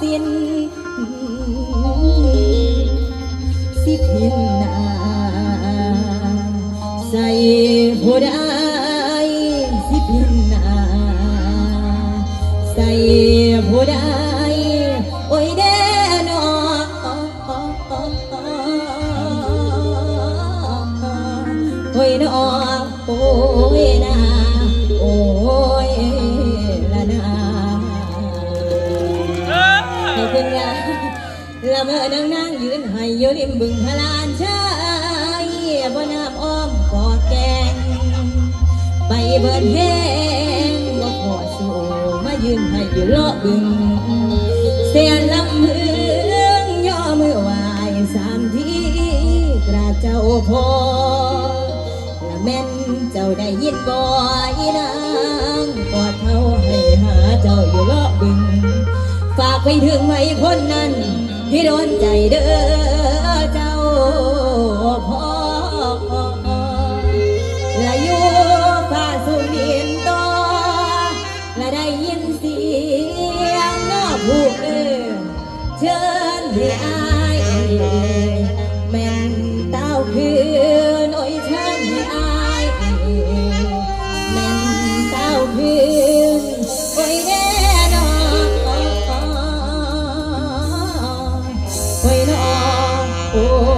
สิ้นสิพินนาใส่หัวได้สิพินนาใส่หัวได้โอ้ยเด้นอโอ้ยนอโอ้ยนา ละเมอนั่งนั่งยืนให้อยู่ริมบึงพลานชายบ่น้ำอ้อมกอดแกงไปเบิดแห้งบ่พอสู้มายืนให้อยู่เลาะบึง เสียลำเมืองย่อมือไหวสามทีกราบเจ้าพอละแม่นเจ้าได้ยินบ่อีนางกอดเขาให้หาเจ้าอยู่เลาะบึง ฝากไปถึงไว้คนนั้น ที่โดนใจเด้อเจ้าพ่อและอยู่ฝ่าสุนีนตอและได้ยินเสียงนอผูกเออเชิญที่อายแม่นเต้าคือนอยเชิญที่อายแม่นเต้าคือ Oh.